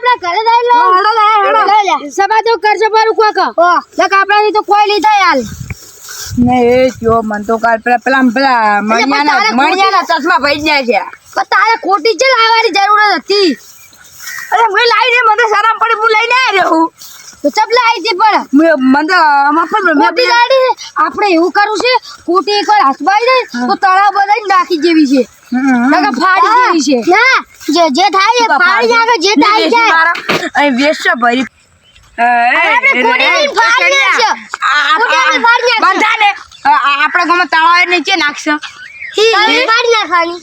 આપણે ઘરે જઈ લો. હેડો લે, હેડો. લઈ લે. સભા તો કરજો મારું કોક. લક આપણાથી તો કોઈ લીધા યાર ને એ કયો મન તો કાલ પેલા પેલા પેલા મણિયાના મણિયાના ચશ્મા ભાઈ જાય છે. પણ તારે ખોટી છે લાવવાની જરૂર જ હતી. અરે હું લાવી મને સારા પડી હું લઈને આવ્યો હું તો ચપલા આવી હતી પણ. મને તો આમાં પણ મેં ગાડી આપણે એવું કરવું છે ખોટી એકવાર હાથમાં આવી જાય તો તળાવ બધાય નાખી જેવી છે. નકર ફાડી જેવી છે ના જે જે થાય એ ફાડી નાખે જે થાય જાય અહીં વેસ્ટ ભરી આપણે કોડીની ફાડી નાખશે. કોડીની ફાડી નાખશે. બંધાને આપણા ગામમાં તળાવ નીચે નાખશે ફાડી નાખવાની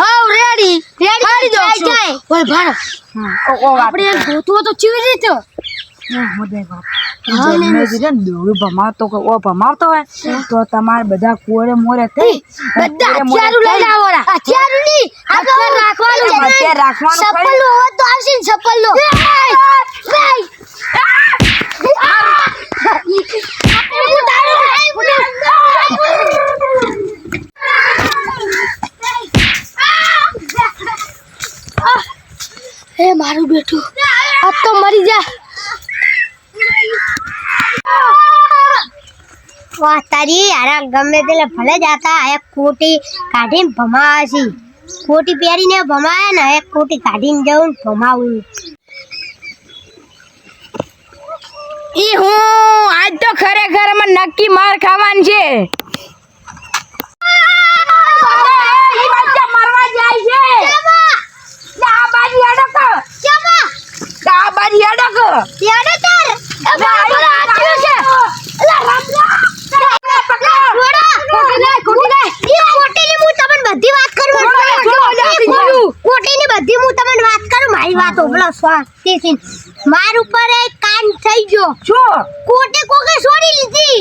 હાવ રેડી રેડી ફાડી દો જાય ઓય ભાડો આપણે ગોતવો તો ચીવી રીતે ભમાવતો ઓ ભમાવતો હોય તો તમારે બધા કોરે મોરે થઈ. બધા હથિયારું લઈને આવો હથિયારું ની હથિયાર રાખવાનું હથિયાર રાખવાનું ચપ્પલ નો તો આવશે ને ચપ્પલ નો એ મારું બેઠું. આ તો મરી જા. વાહ તારી યારા ગમે તેલે ભલે જાતા એક કોટી કાઢીને ભમાવા કોટી પહેરીને ભમાય ને એક કોટી કાઢીને જવું ભમાવું. ઈ હું આજ તો ખરેખર મને નક્કી માર ખાવાનું છે. મરવા જાય છે. આ બાજુ આ બાજુ એ બરાબર આચ્યું છે એલા રમલા કોટીની હું તમને બધી વાત કરું કોટીની બધી હું તમને વાત કરું મારી વાત ઓબળો સ્વાસ્થ્ય માર ઉપર એક કાન થઈ ગયો. શું કોટે કોકે છોડી લીધી.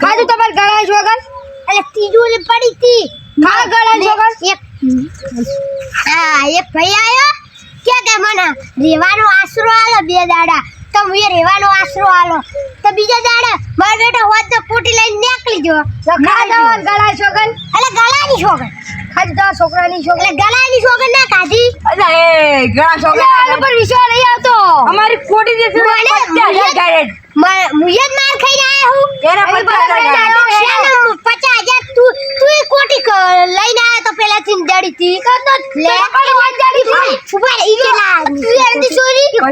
ખાધું તમાર ગળા જોગન એટલે ત્રીજું ને પડી હતી. ખા ગળા જોગન એક હા એક ભાઈ આવ્યો કે કે મને રેવાનો આશરો આલો બે દાડા. તો હું રેવાનો આશરો આલો. તો બીજા દાડા મારા બેટા હોત તો પોટી લઈને નીકળી ગયો. ખાધા ગળા છોકરાની ના અલા એ છોકરા આના પર વિશ્વાસ નહીં આવતો. અમારી કોટી મને માર ખાઈને આયા હું? એને તું તું કોટી લઈને આયા તો લે. ઉપર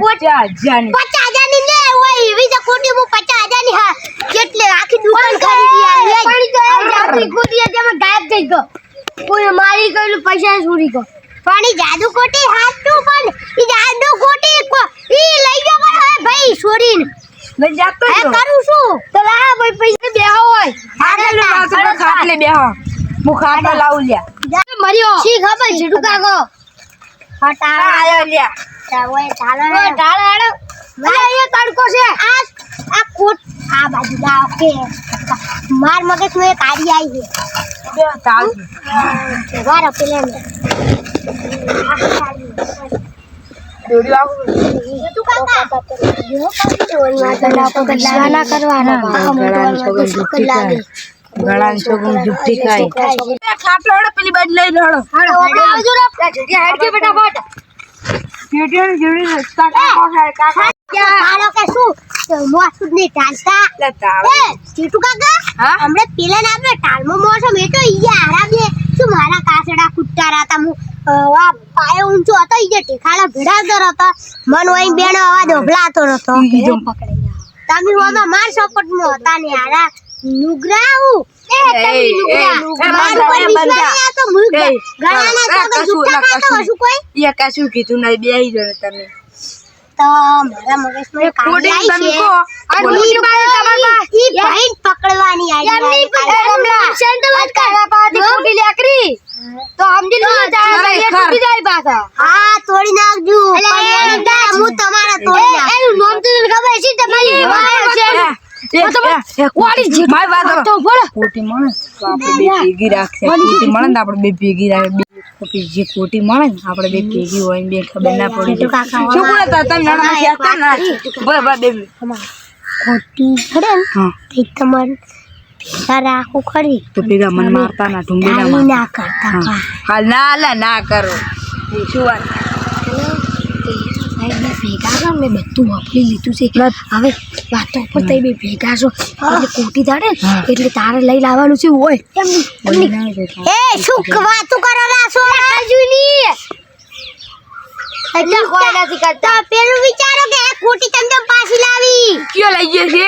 તું હજારની. પચાસની ને ઓય એવી જ કોટી હું પચાસ હજારની હા. કેટલે આખી દુકાન ખરીદી તો કોટી તેમાં ગાયબ થઈ ગયો. કોઈ મારી ગયેલું પૈસા ચોરી ગયો પણ જાદુ ખોટી હાથું પણ ઈ જાદુ કોટી કો- ઈ લઈ ગયો પણ હવે ભાઈ છોરીને લઈ જાતો હે કરું શું તો લા ભાઈ પૈસા બે હોય. આગળ લો, આગળ લો, ખાટલે બેહો. હું ખાટલો લાવું લ્યા. મર્યો. શી ખબર? જીડુ કાકો આ આયો લ્યા. ચાલો ઢાળો હેડો અહીંયા તડકો છે. આ આ કોટ આ બાજુ લાવ કે માર મગજમાં એક આડી આવી બે. છે પેલે ને દોડ્યું આવું. જીડુ કાકા. કરવાના કરવાના લાગે. ગળાની જુઠ્ઠી ખાય. ખાટલો હેડો, પેલી બાજુ લઈને હેડો. આવજો રે જગ્યા હેડ કે ફટાફટ. પેટીઓની જોડી રસ્તા કાકો કાકા. કે શું? મોસુદની ટાલતા એ જીટુ કાકા હમણે પેલા ના આપણે ટાલમો મોસમ એ તો ઈ આરા બે શું મારા કાસડા કુટ્ટા રાતા હું આ પાયો ઊંચો હતો ઈ ઠેકાણા ભીડાવતો હતો મન વઈ બેનો અવાજ ઓભલાતો હતો તમે ઓમાં માર સપોર્ટ હતા ને આરા નુગરા હું. નહીં કશું કીધું નહીં. બે રહ્યો તમે. તો મારા મગજમાં એક કોડિંગ આઈડિયા તમે છે. કહો. અને બોલો. ઈ ભાઈ- ઈ ભાઈને પકડવાની ખરેખર. હા તોડી નાખજો. એનું હું તમારા તોડી નાખ. એ, એ, એ, એ, મારી વાત સાંભળો. કોટી મળે ને આપણે બે ભેગી રાખશે મળે ને આપણે બે ભેગી રાખે જે કોટી મળે ને આપણે બે ભેગી હોય ને બે ખબર ના પડી શું બોલે તમે નાના નથી હતા ને બસ બસ બે ખોટી ખરે ને તે તમારે ભેગા રાખવું ખરી. તો ભેગા મને મારતા ના ઢુંગળી ના ના કરતા હાલ ના લે ના કરો. શું વાત? ભેગા છો મેં બધું વાપરી લીધું છે. હવે વાતો પર તમે બે ભેગા છો. એટલે કોટી દાડે એટલે તારે લઈ લાવવાનું છે હોય. એ શું વાતું કરો રાસો એટલે કોઈ નથી કરતા. પેલું વિચારો કે આ કોટી તમને પાછી લાવી. કયો લઈ ગયો છે?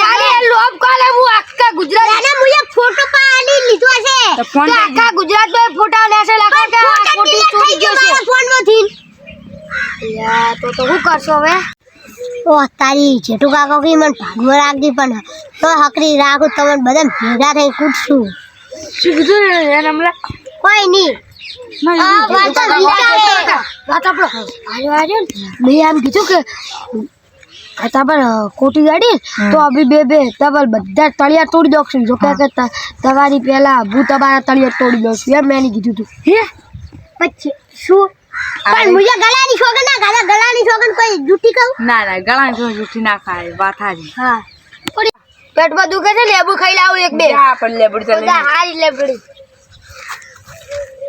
કાલે લોક કાલે હું આખા ગુજરાત ના ફોટો પાડી લીધો છે. તો ફોન તો આખા ગુજરાતમાં ફોટા લેશે લાખો કે આ ગયો છે. ફોનમાંથી યા તો તો કરશો હવે? ઓ તારી જેઠુ કાકો કે મને ભાગમાં રાખી પણ તો હકરી રાખું તમને બધા ભેગા થઈ કૂટશું. શું કીધું? કોઈ નહીં. મેં એમ કીધું કે તાબર ગાડી તો અભી બે બે તાબર બધા તળિયા તોડી દોખશું જો કે તમારી પહેલા હું તમારા તળિયા તોડી દઉં એમ મેં કીધું તું. હે? પછી શું? પણ મુજે ગળાની શોગન ના ખાધા ગળાની શોગન કોઈ જૂઠી કહું? ના ના ગળા જો જૂઠી ના ખાય વાત હારી. હા. પેટમાં દુખે છે લેબુ ખાઈ લાવું એક બે. હા પણ લેબુ ચાલે હારી લેબડી.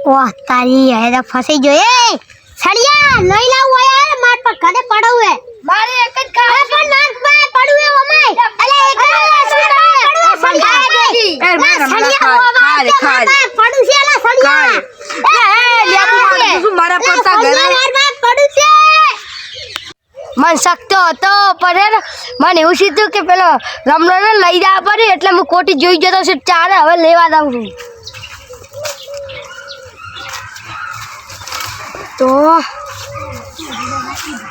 ઓહ તારી હે તો ફસી ગયો. એ સળિયા લઈ લાવ યાર માર પર ઘરે પડવું હે. મારે એક જ ખાવા પણ નાક પર પડવું હે ઓમાય અલે એક જ સળિયા એ મારા મને ખા- ખા રે, ખા રે. પડું છે અલા સળિયા. એ લેબુ તું શું મારા પડતા ઘરે? પડું છે. મન શકતો હતો પણ મને એવું સીધું કે પેલો રમણો ને લઈ જવા પડે એટલે હું કોટી જોઈ જતો છે ચાલે હવે લેવા દઉં છું. તો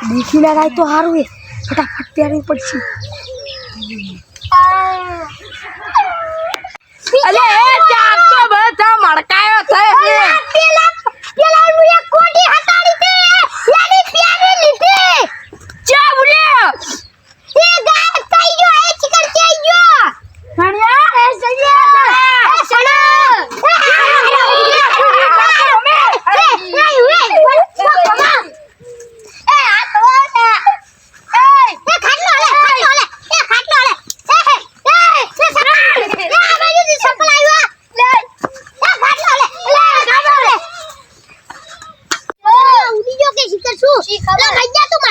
દેખી લગાય તો સારું એ ફટાફટ પહેરવી પડશે. અલે, એ ચાર તો બધા મડકાયો થયો છે પેલા મુએ કોટી હટાડી તે યાની પહેરી લીધી ચા બુલ્યો તે ગાયબ થઈ ગયો એ ચિકન થઈ ગયો સણિયા એ સણિયા એ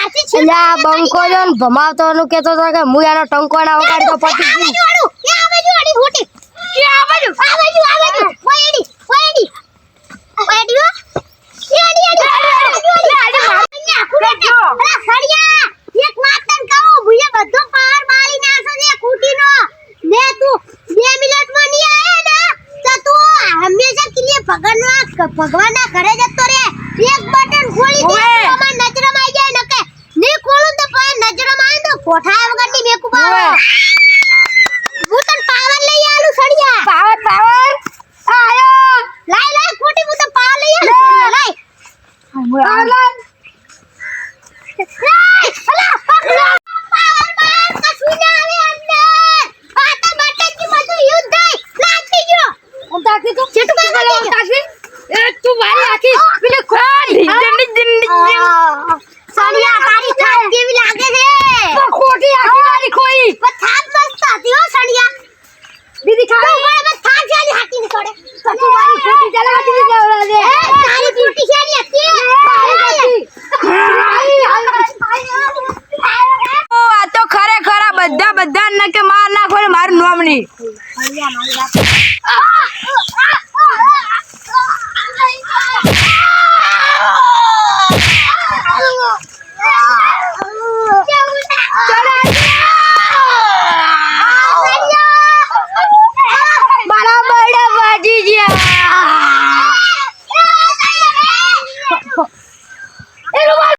બંકો જો ને ભમાવતો કેતો હતો કે હું એનો ટંકો ના વગાડી તો પતી ગયું ભગવાન